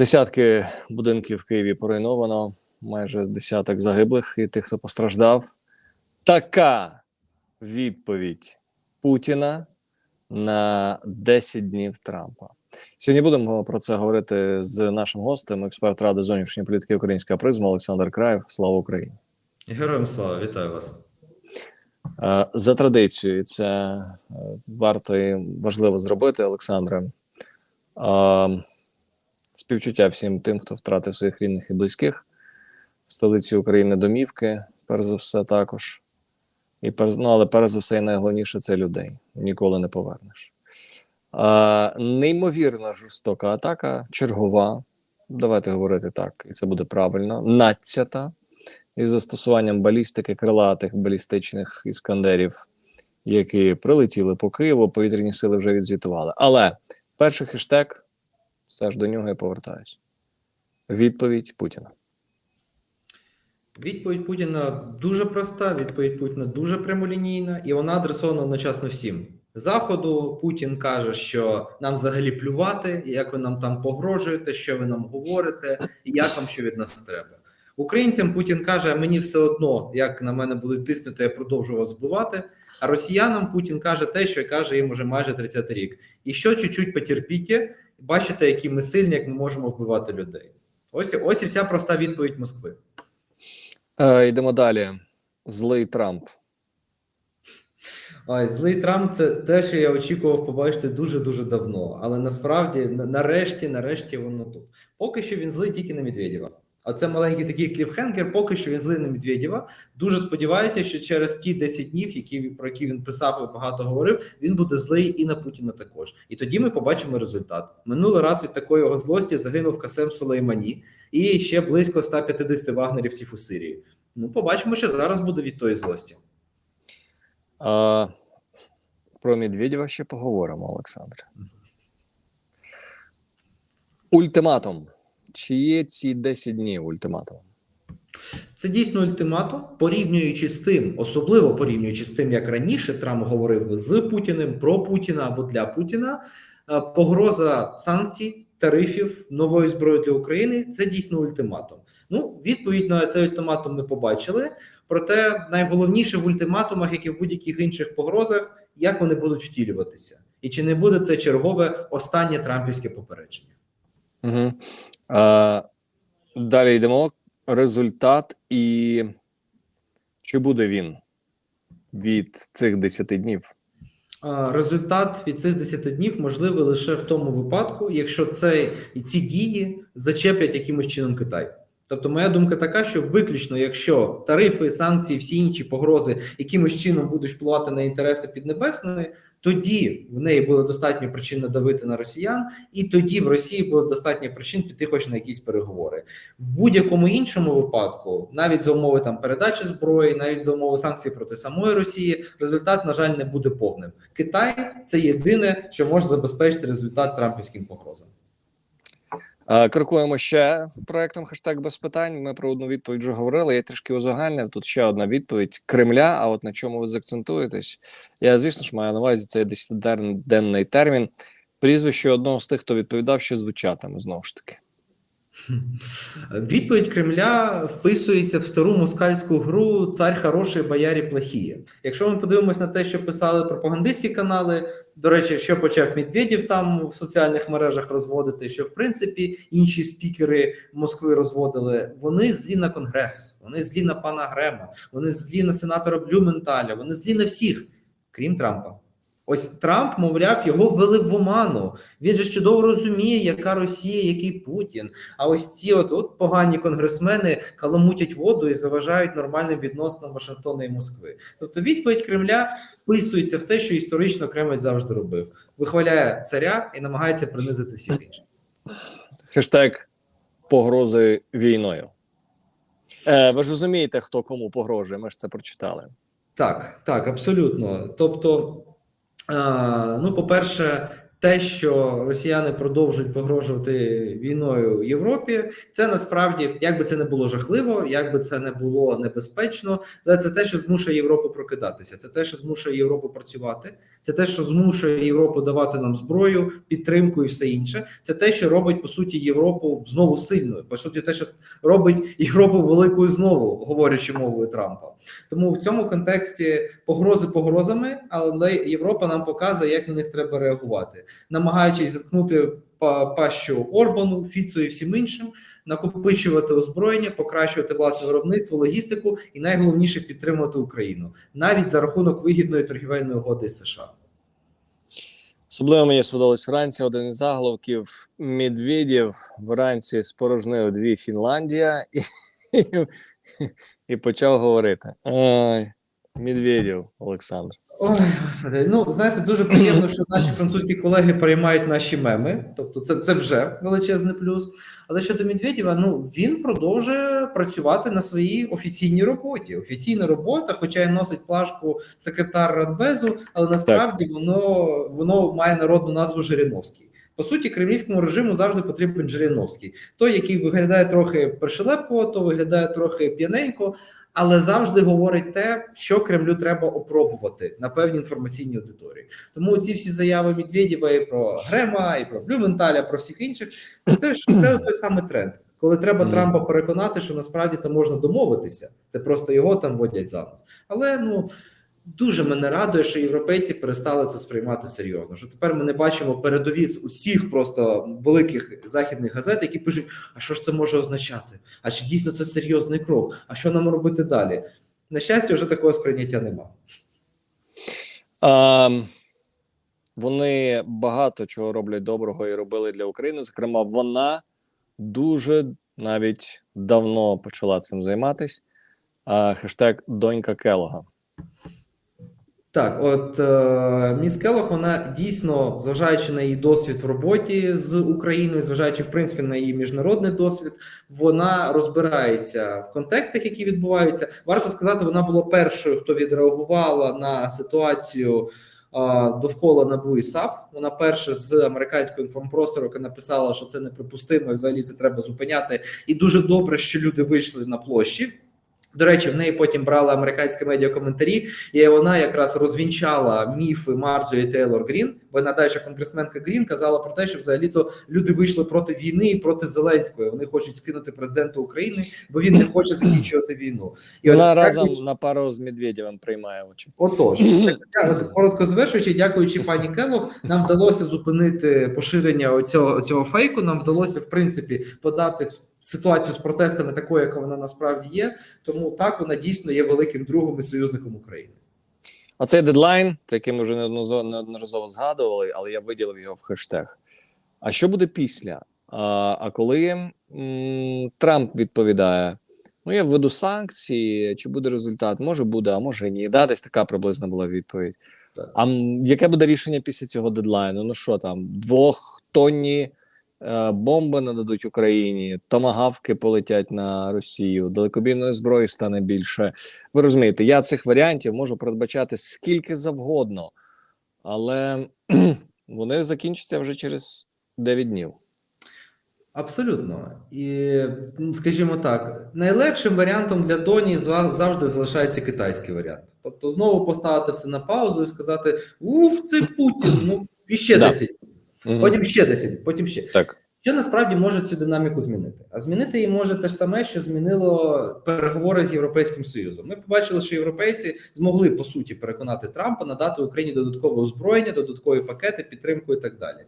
Десятки будинків в Києві поруйновано, майже з десяток загиблих і тих, хто постраждав. Така відповідь Путіна на 10 днів Трампа. Сьогодні будемо про це говорити з нашим гостем, експерт ради зовнішньої політики Українська призма Олександр Краєв. Слава Україні! Героям слава, вітаю вас. Е, За традицією, це е, варто і важливо зробити, Олександре. Співчуття всім тим, хто втратив своїх рідних і близьких в столиці України домівки, перш за все, також. І перш, ну, але перш за все, і найголовніше це людей. Ніколи не повернеш. Е, Неймовірна жорстока атака, чергова. Давайте говорити так, і це буде правильно. Надцята із застосуванням балістики крилатих балістичних іскандерів, які прилетіли по Києву, повітряні сили вже відзвітували. Але перший хештег, все ж до нього я повертаюсь. Відповідь Путіна. Відповідь Путіна дуже проста, відповідь Путіна дуже прямолінійна, і вона адресована одночасно всім. Заходу Путін каже, що нам взагалі плювати, як ви нам там погрожуєте, що ви нам говорите, і як вам що від нас треба. Українцям Путін каже: мені все одно, як на мене будуть тиснути, я продовжу вас вбивати. А росіянам Путін каже те, що каже їм уже майже 30 рік. І що чуть-чуть потерпіть, бачите, які ми сильні, як ми можемо вбивати людей. Ось ось і вся проста відповідь Москви. Е, йдемо далі. Злий Трамп. Ой, злий Трамп це те, що я очікував побачити дуже дуже давно. Але насправді, нарешті, нарешті, воно тут. Поки що він злий тільки на Медведєва. А це маленький такий кліфхенгер, поки що він злий на Медведєва. Дуже сподіваюся, що через ті 10 днів, які про які він писав і багато говорив, він буде злий і на Путіна також. І тоді ми побачимо результат. Минулий раз від такої його злості загинув Касем Сулеймані і ще близько 150 вагнерівців у Сирії. Ну, побачимо, що зараз буде від тої злості. А, про Медведєва ще поговоримо, Олександре. Ультиматум. Чи є ці 10 днів ультиматумом? Це дійсно ультиматум, порівнюючи з тим, особливо порівнюючи з тим, як раніше Трамп говорив з Путіним про Путіна або для Путіна. е, Погроза санкцій, тарифів, нової зброї для України це дійсно ультиматум. Ну, відповідь на цей ультиматум ми побачили. Проте найголовніше в ультиматумах, як і в будь-яких інших погрозах, як вони будуть втілюватися, і чи не буде це чергове останнє трампівське попередження. Угу. А, далі йдемо. Результат і чи буде він від цих 10 днів? Результат від цих 10 днів можливий лише в тому випадку, якщо цей ці дії зачеплять якимось чином Китай. Тобто, моя думка така, що виключно, якщо тарифи, санкції, всі інші погрози якимось чином будуть впливати на інтереси Піднебесної, тоді в неї буде достатньо причин надавити на росіян, і тоді в Росії буде достатньо причин піти хоч на якісь переговори. В будь-якому іншому випадку, навіть за умови там передачі зброї, навіть за умови санкцій проти самої Росії, результат, на жаль, не буде повним. Китай це єдине, що може забезпечити результат трампівським погрозам. А, крокуємо ще проектом хештег без питань. Ми про одну відповідь вже говорили. Я трішки узагальнив. Тут ще одна відповідь Кремля. А от на чому ви заакцентуєтесь? Я, звісно ж, маю на увазі цей 10-денний термін. Прізвище одного з тих, хто відповідав, що звучатиме знову ж таки. Відповідь Кремля вписується в стару москальську гру Цар хороший, боярі плохіє. Якщо ми подивимося на те, що писали пропагандистські канали, до речі, що почав Медведєв там в соціальних мережах розводити, що в принципі інші спікери Москви розводили, вони злі на конгрес, вони злі на пана Грема, вони злі на сенатора Блюменталя, вони злі на всіх, крім Трампа. Ось Трамп, мовляв, його ввели в оману. Він же чудово розуміє, яка Росія, який Путін. А ось ці от, от погані конгресмени каламутять воду і заважають нормальним відносинам Вашингтона і Москви. Тобто відповідь Кремля вписується в те, що історично Кремль завжди робив: вихваляє царя і намагається принизити всіх інших. Хештег погрози війною. Е, ви ж розумієте, хто кому погрожує. Ми ж це прочитали. Так, так, абсолютно. Тобто, ну, по-перше, те, що росіяни продовжують погрожувати війною Європі, це насправді, як би це не було жахливо, як би це не було небезпечно, але це те, що змушує Європу прокидатися. Це те, що змушує Європу працювати. Це те, що змушує Європу давати нам зброю, підтримку і все інше. Це те, що робить по суті Європу знову сильною. По суті, те, що робить Європу великою знову, говорячи мовою Трампа. Тому в цьому контексті погрози погрозами, але Європа нам показує, як на них треба реагувати, намагаючись заткнути пащу Орбану, Фіцу і всім іншим, накопичувати озброєння, покращувати власне виробництво, логістику і найголовніше підтримувати Україну навіть за рахунок вигідної торгівельної угоди з США. Особливо мені сподобалась Франція. Один із заголовків Медведєв вранці спорожнив дві Фінландія і, і, і почав говорити. Ай, Медведєв, Олександр. Ой, господи, ну знаєте, дуже приємно, що наші французькі колеги приймають наші меми. Тобто, це, це вже величезний плюс. Але щодо Медведєва, ну він продовжує працювати на своїй офіційній роботі. Офіційна робота, хоча й носить плашку секретар Радбезу, але насправді воно воно має народну назву Жириновський. По суті, кремлівському режиму завжди потрібен Жириновський. Той, який виглядає трохи пришелепково, то виглядає трохи п'яненько, але завжди говорить те, що Кремлю треба опробувати на певній інформаційній аудиторії. Тому ці всі заяви Медведєва і про Грема, і про Блюменталя, про всіх інших, це ж це той самий тренд. Коли треба Мгм. Трампа переконати, що насправді там можна домовитися, це просто його там водять за нос. Але ну дуже мене радує, що європейці перестали це сприймати серйозно. Що тепер ми не бачимо передові з усіх просто великих західних газет, які пишуть: а що ж це може означати? А чи дійсно це серйозний крок? А що нам робити далі? На щастя, вже такого сприйняття нема. А, вони багато чого роблять доброго і робили для України. Зокрема, вона дуже навіть давно почала цим займатись. Хештег донька Келога. Так, от е, міс Келох, вона дійсно, зважаючи на її досвід в роботі з Україною, зважаючи в принципі на її міжнародний досвід, вона розбирається в контекстах, які відбуваються. Варто сказати, вона була першою, хто відреагувала на ситуацію. е, Довкола НАБУ і САП вона перша з американського інформпростору, яка написала, що це неприпустимо, і взагалі це треба зупиняти. І дуже добре, що люди вийшли на площі. До речі, в неї потім брали американські медіа коментарі, і вона якраз розвінчала міфи Марджорі Тейлор Грін. Бо я конгресменка Грін казала про те, що взагалі-то люди вийшли проти війни і проти Зеленської. Вони хочуть скинути президента України, бо він не хоче закінчувати війну. І Вона от, разом дякуючи- на пару з Медведєвим приймає очі. Отож, так, коротко завершуючи, дякуючи пані Келох, нам вдалося зупинити поширення цього фейку. Нам вдалося, в принципі, подати ситуацію з протестами такою, яка вона насправді є. Тому так вона дійсно є великим другом і союзником України. А цей дедлайн, про який ми вже неодноразово згадували, але я виділив його в хештег. А що буде після? А, а коли м, Трамп відповідає: ну я введу санкції, чи буде результат? Може буде, а може ні. Да, десь така приблизна була відповідь. Так. А м, яке буде рішення після цього дедлайну? Ну що там, двохтонні е, бомби нададуть Україні, томагавки полетять на Росію, далекобійної зброї стане більше. Ви розумієте, я цих варіантів можу передбачати скільки завгодно, але вони закінчаться вже через 9 днів. Абсолютно, і ну, скажімо так, найлегшим варіантом для Доні завжди залишається китайський варіант. Тобто знову поставити все на паузу і сказати: Уф, це Путін, ну і ще Да. 10, Мгм. потім ще 10, потім ще. Так. Що насправді може цю динаміку змінити? А змінити її може те ж саме, що змінило переговори з Європейським Союзом. Ми побачили, що європейці змогли по суті переконати Трампа надати Україні додаткове озброєння, додаткові пакети, підтримку і так далі.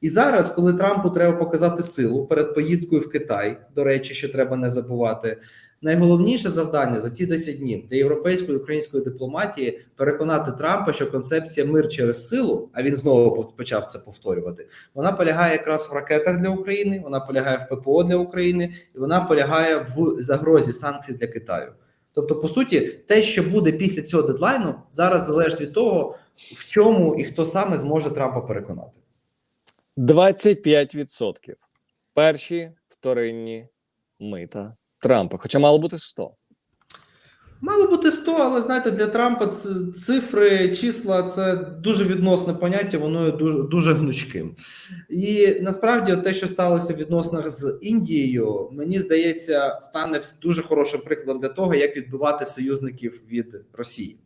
І зараз, коли Трампу треба показати силу перед поїздкою в Китай, до речі, що треба не забувати. Найголовніше завдання за ці 10 днів для європейської і української дипломатії переконати Трампа, що концепція мир через силу, а він знову почав це повторювати. Вона полягає якраз в ракетах для України, вона полягає в ППО для України, і вона полягає в загрозі санкцій для Китаю. Тобто, по суті, те, що буде після цього дедлайну, зараз залежить від того, в чому і хто саме зможе Трампа переконати. 25%. Перші вторинні мита Трампа. Хоча мало бути 100. Мало бути 100, але знаєте, для Трампа ц- цифри, числа це дуже відносне поняття, воно є дуже, дуже гнучким. І насправді те, що сталося в відносинах з Індією, мені здається, стане дуже хорошим прикладом для того, як відбивати союзників від Росії.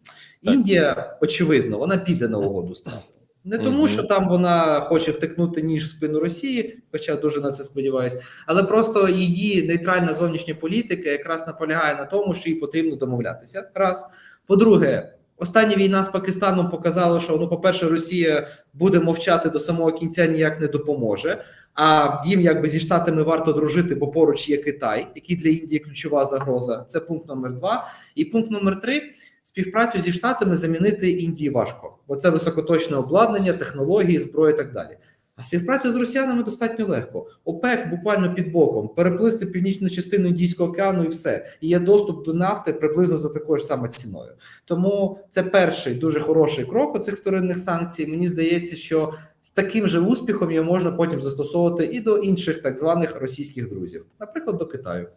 Так. Індія, очевидно, вона піде на угоду з Трампом. Не тому, що там вона хоче втикнути ніж в спину Росії, хоча дуже на це сподіваюся, але просто її нейтральна зовнішня політика якраз наполягає на тому, що їй потрібно домовлятися. Раз. По-друге, остання війна з Пакистаном показала, що ну, по-перше, Росія буде мовчати до самого кінця, ніяк не допоможе. А їм якби зі штатами варто дружити, бо поруч є Китай, який для Індії ключова загроза. Це пункт номер два. І пункт номер три. Співпрацю зі штатами замінити Індії важко, бо це високоточне обладнання, технології, зброя і так далі. А співпрацю з росіянами достатньо легко. ОПЕК буквально під боком, переплисти північну частину Індійського океану і все. І є доступ до нафти приблизно за такою ж саме ціною. Тому це перший дуже хороший крок оцих вторинних санкцій. Мені здається, що з таким же успіхом її можна потім застосовувати і до інших так званих російських друзів, наприклад, до Китаю.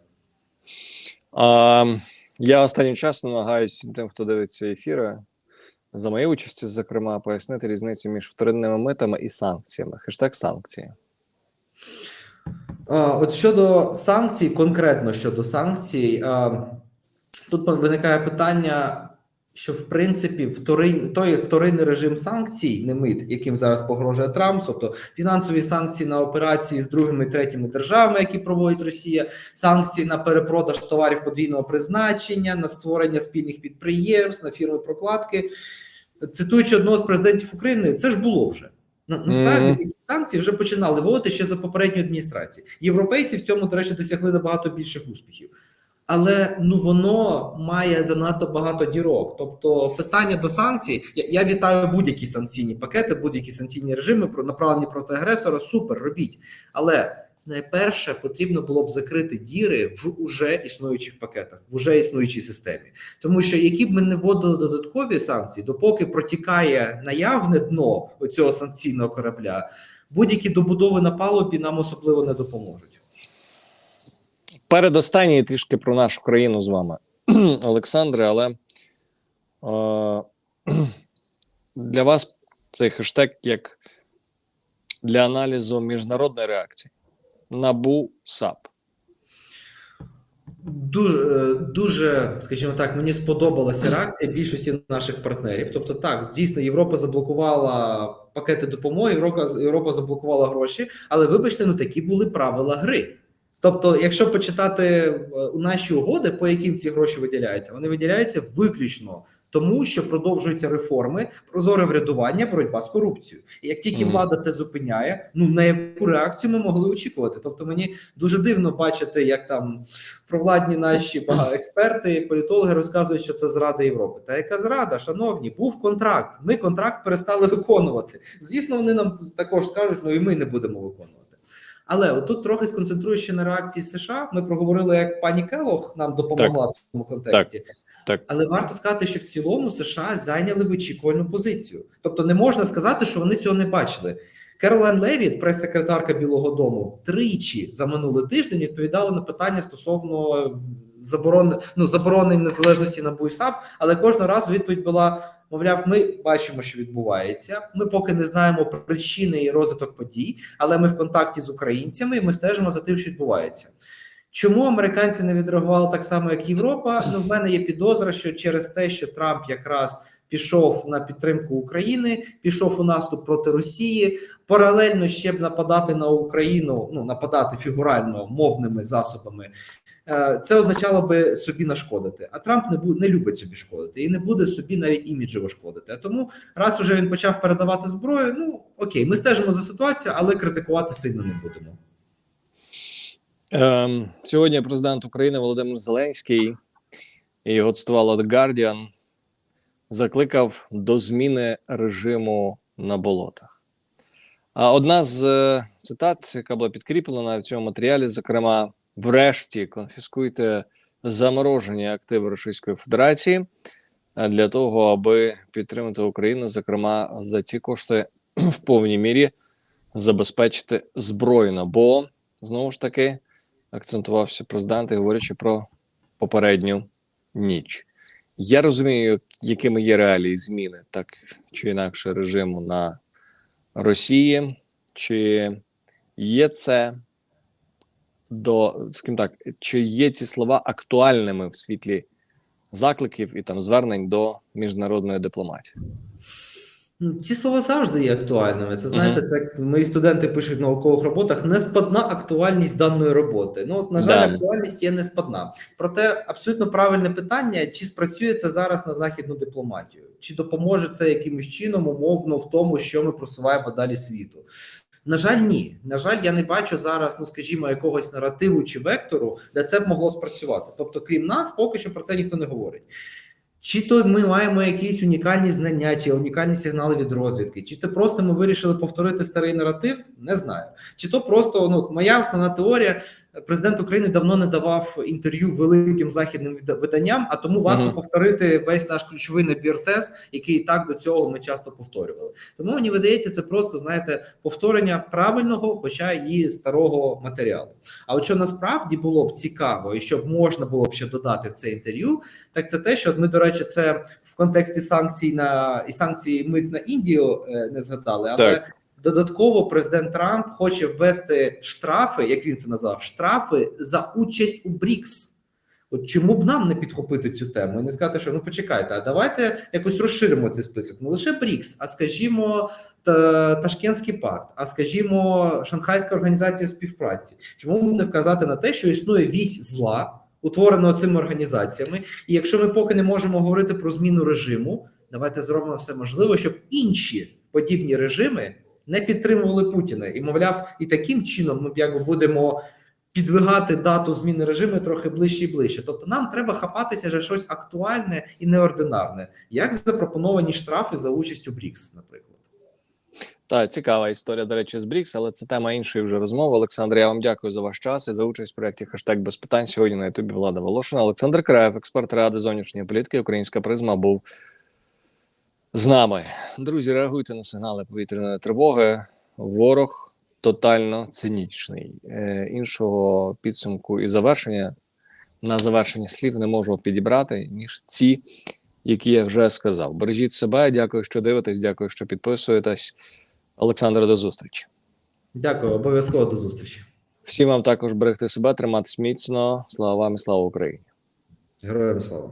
А, я останнім часом намагаюся тим, хто дивиться ефіри, за моєю участі, зокрема, пояснити різницю між вторинними митами і санкціями. Хештег санкції. От щодо санкцій, конкретно щодо санкцій, тут виникає питання, що в принципі вторин, той вторинний режим санкцій, не мит, яким зараз погрожує Трамп, тобто фінансові санкції на операції з другими і третіми державами, які проводить Росія, санкції на перепродаж товарів подвійного призначення, на створення спільних підприємств, на фірми прокладки. Цитуючи одного з президентів України, це ж було вже. На- Насправді такі санкції вже починали вводити ще за попередньої адміністрації. Європейці в цьому, до речі, досягли набагато більших успіхів. Але ну воно має занадто багато дірок. Тобто, питання до санкцій. Я, я вітаю будь-які санкційні пакети, будь-які санкційні режими про направлені проти агресора. Супер, робіть. Але найперше потрібно було б закрити діри в уже існуючих пакетах, в уже існуючій системі. Тому що які б ми не вводили додаткові санкції, допоки протікає наявне дно цього санкційного корабля, будь-які добудови на палубі нам особливо не допоможуть. Передостанній трішки про нашу країну з вами, Олександре, але е, для вас цей хештег як для аналізу міжнародної реакції. Набу САП. Дуже, е, дуже, скажімо так, мені сподобалася реакція більшості наших партнерів. Тобто, так, дійсно, Європа заблокувала пакети допомоги, Європа, Європа заблокувала гроші, але вибачте, ну такі були правила гри. Тобто, якщо почитати е, наші угоди, по яким ці гроші виділяються, вони виділяються виключно тому, що продовжуються реформи, прозоре врядування, боротьба з корупцією. І як тільки Мгм. влада це зупиняє, ну на яку реакцію ми могли очікувати? Тобто, мені дуже дивно бачити, як там провладні наші експерти, політологи розказують, що це зрада Європи. Та яка зрада, шановні, був контракт. Ми контракт перестали виконувати. Звісно, вони нам також скажуть, ну і ми не будемо виконувати. Але отут трохи сконцентруючи на реакції США, ми проговорили, як пані Келох нам допомогла в цьому контексті. так. Але варто сказати, що в цілому США зайняли вичікувальну позицію. Тобто, не можна сказати, що вони цього не бачили. Керолайн Левіт, прес-секретарка Білого Дому, тричі за минулий тиждень відповідала на питання стосовно заборони ну заборони незалежності на САП, але кожного разу відповідь була: мовляв, ми бачимо, що відбувається. Ми поки не знаємо причини і розвиток подій, але ми в контакті з українцями і ми стежимо за тим, що відбувається. Чому американці не відреагували так само, як Європа? Ну, в мене є підозра, що через те, що Трамп якраз пішов на підтримку України, пішов у наступ проти Росії, паралельно ще б нападати на Україну, ну нападати фігурально мовними засобами. Е, Це означало би собі нашкодити. А Трамп не буде не любить собі шкодити і не буде собі навіть іміджево шкодити. А тому, раз уже він почав передавати зброю, ну окей, ми стежимо за ситуацією, але критикувати сильно не будемо. Ем, сьогодні президент України Володимир Зеленський і його цитувала The Guardian закликав до зміни режиму на болотах. А одна з е, цитат, яка була підкріплена в цьому матеріалі, зокрема, врешті конфіскуйте заморожені активи Російської Федерації е, для того, аби підтримати Україну, зокрема, за ці кошти в повній мірі забезпечити збройно. Бо знову ж таки акцентувався президент, говорячи про попередню ніч. Я розумію, якими є реалії зміни, так чи інакше режиму на Росії. Чи є це до, скажімо так, чи є ці слова актуальними в світлі закликів і там звернень до міжнародної дипломатії? Ну, Ці слова завжди є актуальними. Це знаєте, це як мої студенти пишуть в наукових роботах неспадна актуальність даної роботи. Ну, от, на жаль, Да. актуальність є неспадна. Проте абсолютно правильне питання: чи спрацює це зараз на західну дипломатію, чи допоможе це якимось чином умовно в тому, що ми просуваємо далі світу. На жаль, ні. На жаль, я не бачу зараз, ну скажімо, якогось наративу чи вектору, де це б могло спрацювати. Тобто, крім нас, поки що про це ніхто не говорить. Чи то ми маємо якісь унікальні знання, чи унікальні сигнали від розвідки, чи то просто ми вирішили повторити старий наратив, не знаю. Чи то просто ну моя основна теорія. Президент України давно не давав інтерв'ю великим західним вида- виданням, а тому варто Мгм. повторити весь наш ключовий набір тез, який і так до цього ми часто повторювали. Тому мені видається, це просто знаєте повторення правильного, хоча і старого матеріалу. А от що насправді було б цікаво, і що б можна було б ще додати в це інтерв'ю, так це те, що ми, до речі, це в контексті санкцій на і санкцій мит на Індію е, не згадали, але Так. Додатково президент Трамп хоче ввести штрафи, як він це назвав, штрафи за участь у БРІКС. От чому б нам не підхопити цю тему і не сказати, що ну почекайте, а давайте якось розширимо цей список. Не лише БРІКС, а скажімо, та, Ташкентський пакт, а скажімо, Шанхайська організація співпраці. Чому б не вказати на те, що існує вісь зла, утвореного цими організаціями, і якщо ми поки не можемо говорити про зміну режиму, давайте зробимо все можливе, щоб інші подібні режими не підтримували Путіна. І мовляв, і таким чином ми якби будемо підвигати дату зміни режиму трохи ближче і ближче. Тобто нам треба хапатися за щось актуальне і неординарне, як запропоновані штрафи за участь у БРІКС, наприклад. Так, цікава історія, до речі, з Брікс, але це тема іншої вже розмови. Олександр, я вам дякую за ваш час і за участь в проєкті «Хештег без питань. Сьогодні на Ютубі Влада Волошина. Олександр Краєв, експерт Ради зовнішньої політики, Українська призма, був з нами. Друзі, реагуйте на сигнали повітряної тривоги. Ворог тотально цинічний. Е, іншого підсумку і завершення на завершення слів не можу підібрати, ніж ці, які я вже сказав. Бережіть себе. Дякую, що дивитесь. Дякую, що підписуєтесь. Олександр, до зустрічі. Дякую, обов'язково до зустрічі. Всім вам також берегти себе, триматись міцно. Слава вам і слава Україні. Героям слава.